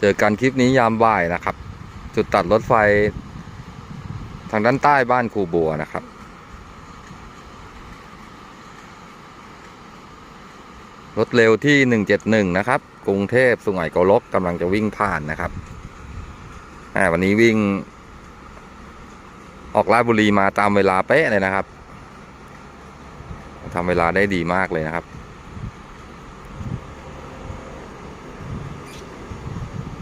เจอกันคลิปนี้ยามบ่ายนะครับ จุดตัดรถไฟ ทางด้านใต้บ้านครูบัวนะครับรถเร็วที่ 171 นะครับ กรุงเทพสุไหงโกลกกำลังจะวิ่งผ่านนะครับ วันนี้วิ่ง ออกราชบุรีมาตามเวลาเป๊ะเลยนะครับทำเวลาได้ดีมากเลยนะครับ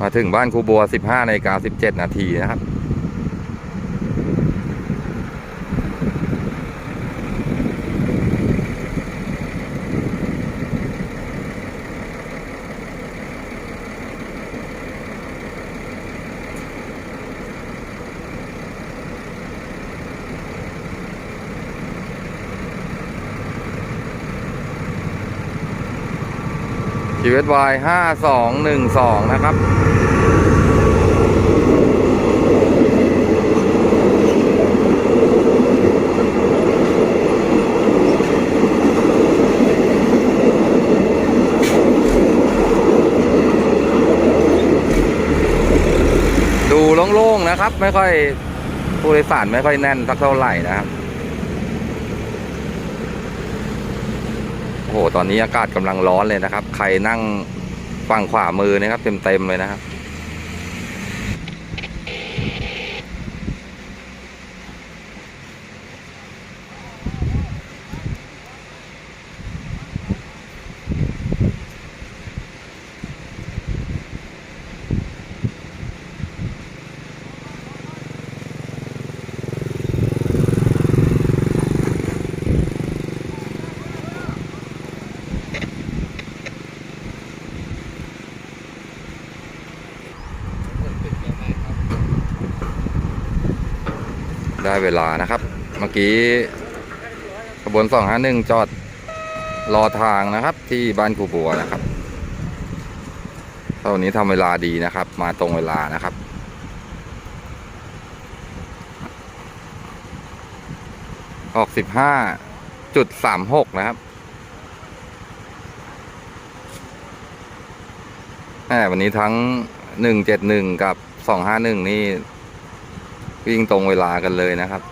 มาถึงบ้านครูบัว 15นาฬิกา17 นาทีนะครับ ชีวิตวายห้าสองหนึ่งสองนะครับ ดูโล่งๆนะครับ ไม่ค่อยผู้โดยสารไม่ค่อยแน่นสักเท่าไหร่นะครับ โอ้โหตอนนี้อากาศกำลังร้อนเลยนะครับ ใครนั่งฝั่งขวามือนะครับ เต็มๆเลยนะครับ ได้เวลานะครับ เมื่อกี้ขบวนสองห้าหนึ่งจอดรอทางนะครับ ที่บ้านครูบัวนะครับตอนนี้ทำเวลาดีนะครับ มาตรงเวลานะครับออกสิบห้าจุดสามหกนะครับแหมวันนี้ทั้งหนึ่งเจ็ดหนึ่งกับสองห้าหนึ่งนี่ วิ่งตรงเวลากันเลยนะครับ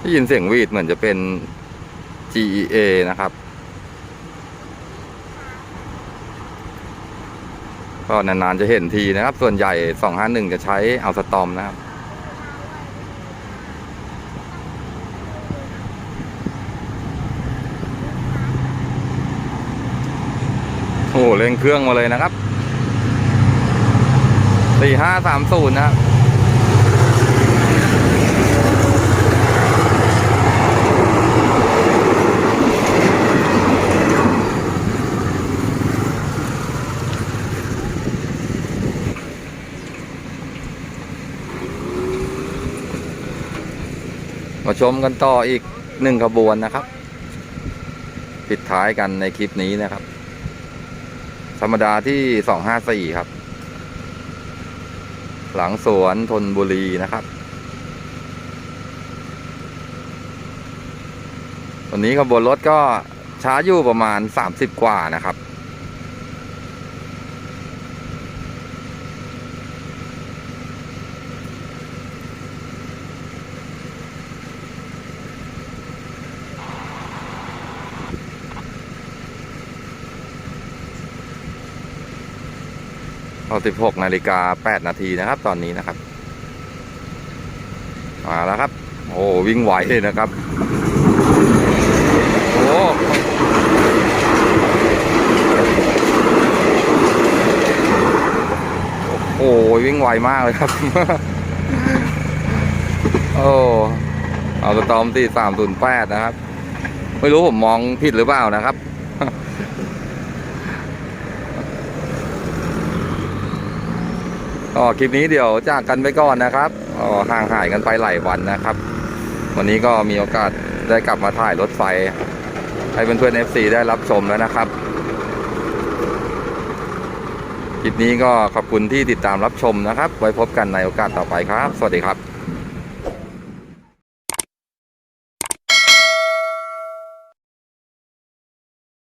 ได้ยินเสียงวีดเหมือนจะเป็น GEA นะครับก็นานๆจะเห็นทีนะครับ ส่วนใหญ่ 251 จะใช้เอาสตอมนะครับ โอ้โห เร่งเครื่องมาเลยนะครับสี่ห้าสามศูนย์นะครับมาชมกันต่ออีกหนึ่งขบวนนะครับ ปิดท้ายกันในคลิปนี้นะครับ ธรรมดาที่สองห้าสี่ครับ หลังสวนทนบุรีนะครับ วันนี้ขบวนรถก็ช้าอยู่ประมาณสามสิบกว่านะครับ เอา16นาฬิกา8นาทีนะครับ ตอนนี้นะครับ มาแล้วครับ โอ้วิ่งไหวเลยนะครับ โอ้โอ้วิ่งไวมากเลยครับ โอ้เอาสตอมตีสามศูนย์แปดนะครับ ไม่รู้ผมมองผิดหรือเปล่านะครับ ก็คลิปนี้เดี๋ยวจากกันไปก่อนนะครับอ๋อห่างหายกันไปหลายวันนะครับ วันนี้ก็มีโอกาสได้กลับมาถ่ายรถไฟ ให้เพื่อนๆ FC ได้รับชมแล้วนะครับคลิปนี้ก็ขอบคุณที่ติดตามรับชมนะครับ ไว้พบกันในโอกาสต่อไปครับ สวัสดีครับ